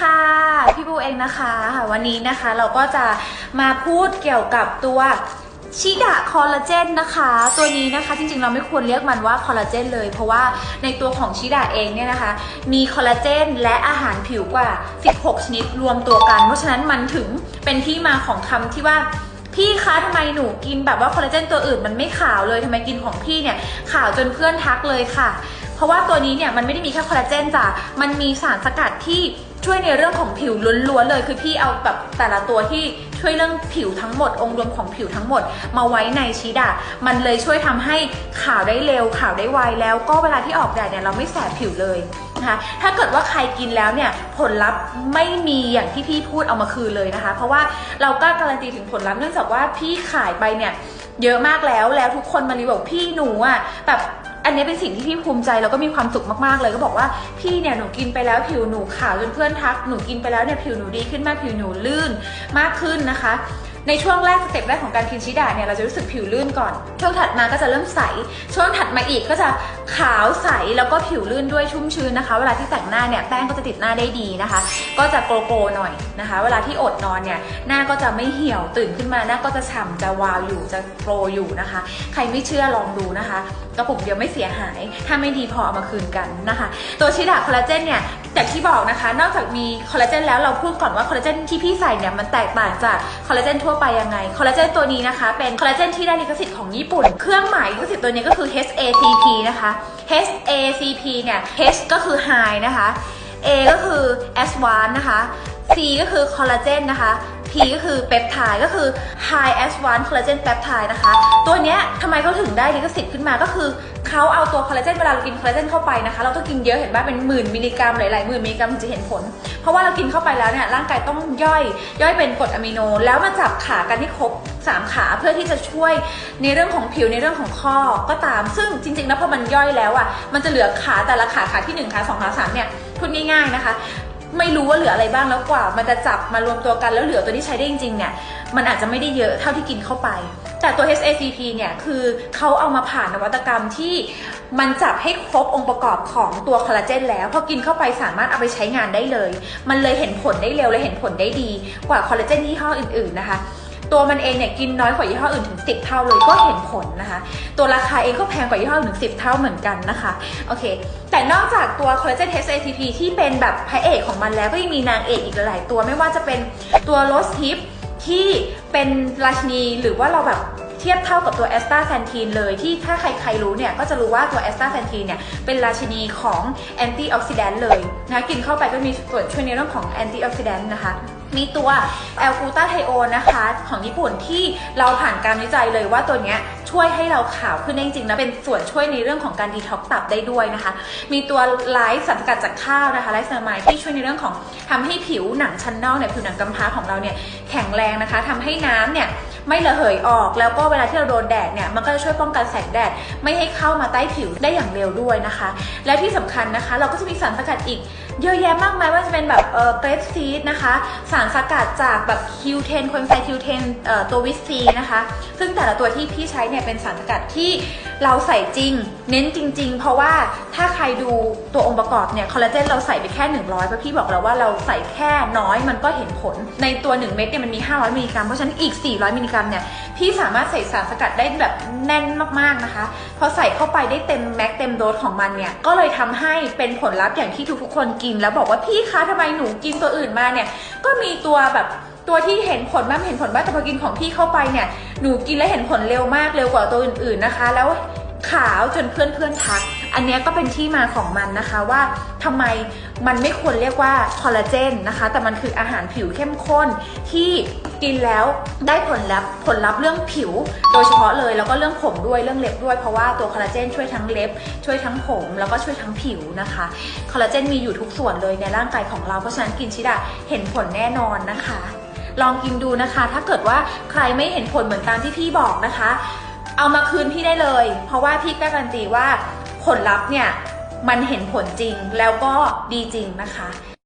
ค่ะ พี่บูเองนะคะวันนี้นะคะเราก็จะมาพูดเกี่ยวกับตัวชิดะคอลลาเจนนะคะ ตัวนี้นะคะจริงๆเราไม่ควรเรียกมันว่าคอลลาเจนเลย เพราะว่าในตัวของชิดะเองเนี่ยนะคะ มีคอลลาเจนและอาหารผิวกว่า 16 ชนิดรวมตัวกัน เพราะฉะนั้นมันถึงเป็นที่มาของคำที่ว่าพี่คะทำไมหนูกินแบบว่าคอลลาเจนตัวอื่นมันไม่ขาวเลยทำไมกินของพี่เนี่ยขาวจนเพื่อนทักเลยค่ะ เพราะว่าตัวนี้เนี่ยมันไม่ได้มีแค่คอลลาเจนจ้ะมันมีสารสกัดที่ ช่วยในเรื่องของผิวล้วนๆเลย คือพี่เอาแบบแต่ละตัวที่ช่วยเรื่องผิวทั้งหมด องค์รวมของผิวทั้งหมด มาไว้ในชีดะมันเลยช่วยทำให้ขาวได้เร็วขาวได้ไวแล้วก็เวลาที่ออกแดดเนี่ยเราไม่แสบผิวเลยนะคะถ้าเกิดว่าใครกินแล้วเนี่ยผลลัพธ์ไม่มีอย่างที่พี่พูดเอามาคืนเลยนะคะ เพราะว่าเราก็การันตีถึงผลลัพธ์เนื่องจากว่าพี่ขายไปเนี่ยเยอะมากแล้วแล้วทุกคนมารีบอกพี่หนูอะแบบ อันนี้เป็นสิ่งที่พี่ภูมิใจแล้วก็มีความสุขมากๆเลยก็บอกว่าพี่เนี่ยหนูกินไปแล้วผิวหนูขาวจนเพื่อนทักหนูกินไปแล้วเนี่ยผิวหนูดีขึ้นมากผิวหนูลื่นมากขึ้นนะคะ ในช่วงแรกสเต็ปแรกของการกินชิดาเนี่ยเราจะรู้สึกผิวลื่นก่อน ช่วงถัดมาก็จะเริ่มใส ช่วงถัดมาอีกก็จะขาวใสแล้วก็ผิวลื่นด้วยชุ่มชื้นนะคะ เวลาที่แต่งหน้าเนี่ยแป้งก็จะติดหน้าได้ดีนะคะ ก็จะโกลโกลหน่อยนะคะ เวลาที่อดนอนเนี่ยหน้าก็จะไม่เหี่ยวตื่นขึ้นมาหน้าก็จะฉ่ำจะวาวอยู่จะโกลอยู่นะคะ ใครไม่เชื่อลองดูนะคะกระปุกเดียวไม่เสียหาย ถ้าไม่ดีพอเอามาคืนกันนะคะ ตัวชิดาคอลลาเจนเนี่ยจากที่บอกนะคะ นอกจากมีคอลลาเจนแล้วเราพูดก่อนว่าคอลลาเจนที่พี่ใส่เนี่ยมันแตกต่างจากคอลลาเจนทั่วไปยังไง คอลลาเจนตัวนี้นะคะ เป็นคอลลาเจนที่ได้ลิขสิทธิ์ของญี่ปุ่น เครื่องหมายลิขสิทธิ์ตัวนี้ก็คือ HACP นะคะ HACP เนี่ย H ก็คือ high นะคะ A ก็คือ advanced นะคะ C ก็คือคอลลาเจนนะคะ P ก็คือเปปไทด์ก็คือ High Advanced Collagen Peptide นะคะ ตัวเนี้ยทำไมเขาถึงได้ลิขสิทธิ์ขึ้นมาก็คือเขาเอาตัวคอลลาเจนเวลาเรากินคอลลาเจนเข้าไปนะคะ เราต้องกินเยอะเห็นป่ะเป็นหมื่นมิลลิกรัมหลายๆหมื่นมิลลิกรัมถึงจะเห็นผล เพราะว่าเรากินเข้าไปแล้วเนี่ยร่างกายต้องย่อยย่อยเป็นกรดอะมิโน แล้วมาจับขากันที่ครบ 3 ขาเพื่อที่จะช่วยในเรื่องของผิวในเรื่องของข้อก็ตาม ซึ่งจริงๆแล้วพอมันย่อยแล้วอะมันจะเหลือขาแต่ละขาขาที่ 1 ขา 2 ขา 3 เนี่ยพูดง่ายๆนะคะ ไม่รู้ว่าเหลืออะไรบ้างแล้วกว่า มันจะจับมารวมตัวกันแล้วเหลือตัวที่ใช้ได้จริงๆเนี่ยมันอาจจะไม่ได้เยอะเท่าที่กินเข้าไป แต่ตัว HACP เนี่ยคือเขาเอามาผ่านนวัตกรรมที่มันจับให้ครบองค์ประกอบของตัวคอลลาเจนแล้วพอกินเข้าไปสามารถเอาไปใช้งานได้เลย มันเลยเห็นผลได้เร็วและเห็นผลได้ดีกว่าคอลลาเจนยี่ห้ออื่นๆนะคะ ตัวมันเองเนี่ยกินน้อยกว่ายี่ห้ออื่นถึง 10 เท่าเลยก็เห็นผลนะคะ ตัวราคาเองก็แพงกว่ายี่ห้ออื่นถึง 10 เท่าเหมือนกันนะคะโอเค แต่นอกจากตัวคอลลาเจน HACP ที่เป็นแบบพระเอกของมันแล้วก็ยังมีนางเอกอีกหลายตัวไม่ว่าจะเป็นตัวโรสทิปที่เป็นราชินีหรือว่าเราแบบเทียบเท่ากับตัวแอสตาแซนทีนเลยที่ถ้าใครๆรู้เนี่ยก็จะรู้ว่าตัวแอสตาแซนทีนเนี่ยเป็นราชินีของแอนตี้ออกซิแดนต์เลยนะกินเข้าไปก็มีส่วนช่วยในเรื่องของแอนตี้ออกซิแดนต์นะคะ มีตัวแอลกูตาไทโอนนะคะ ของญี่ปุ่นที่เราผ่านการวิจัยเลยว่าตัวเนี้ยช่วยให้เราขาวขึ้นได้จริงๆนะเป็นส่วนช่วยในเรื่องของการดีท็อกตับได้ด้วยนะคะ มีตัวไลฟ์สารสกัดจากข้าวนะคะไลฟ์เซอร์มายที่ช่วยในเรื่องของทำให้ผิวหนังชั้นนอกเนี่ยผิวหนังกำพร้าของเราเนี่ยแข็งแรงนะคะทำให้น้ำเนี่ยไม่ระเหยออกแล้วก็เวลาที่เราโดนแดดเนี่ยมันก็จะช่วยป้องกันแสงแดดไม่ให้เข้ามาใต้ผิวได้อย่างเร็วด้วยนะคะ และที่สำคัญนะคะ เราก็จะมีสารสกัดอีก เยอะแยะมากมายว่าจะเป็นแบบเออเกรปซีดนะคะ สารสกัดจากแบบคิวเทนคนไซคิวเทนตัววิซีนะคะ ซึ่งแต่ละตัวที่พี่ใช้เนี่ยเป็นสารสกัดที่เราใส่จริง เน้นจริง ๆ เพราะว่าถ้าใครดูตัวองค์ประกอบเนี่ยคอลลาเจนเราใส่ไปแค่ 100เพราะพี่บอกแล้วว่าเราใส่แค่น้อยมันก็เห็นผล ในตัว 1 เม็ดเนี่ยมันมี 500 มิลลิกรัม เพราะฉะนั้นอีก 400 มิลลิกรัมเนี่ยพี่สามารถใส่สารสกัดได้แบบแน่นมากๆนะคะ พอใส่เข้าไปได้เต็มแม็กเต็มโดสของมันเนี่ยก็เลยทำให้เป็นผลลัพธ์อย่างที่ทุกๆคนกินแล้วบอกว่าพี่คะทำไมหนูกินตัวอื่นมาเนี่ย ก็มีตัวแบบตัวที่เห็นผลบ้างเห็นผลบ้างแต่พอกินของพี่เข้าไปเนี่ยหนูกินแล้วเห็นผลเร็วมากเร็วกว่าตัวอื่น ๆนะคะ แล้วขาวจนเพื่อนๆทัก อันนี้ก็เป็นที่มาของมันนะคะว่าทำไมมันไม่ควรเรียกว่าคอลลาเจนนะคะ แต่มันคืออาหารผิวเข้มข้นที่ กินแล้วได้ผลลัพธ์ผลลัพธ์เรื่องผิว โดยเฉพาะเลยแล้วก็เรื่องผมด้วยเรื่องเล็บด้วยเพราะว่าตัวคอลลาเจนช่วยทั้งเล็บ ช่วยทั้งผมแล้วก็ช่วยทั้งผิวนะคะคอลลาเจนมีอยู่ทุกส่วนเลยในร่างกายของเราเพราะฉะนั้นกินชิดะเห็นผลแน่นอนนะคะ ลองกินดูนะคะ ถ้าเกิดว่าใครไม่เห็นผลเหมือนตามที่พี่บอกนะคะ เอามาคืนพี่ได้เลย เพราะว่าพี่การันตีว่าผลลัพธ์เนี่ยมันเห็นผลจริงแล้วก็ดีจริงนะคะ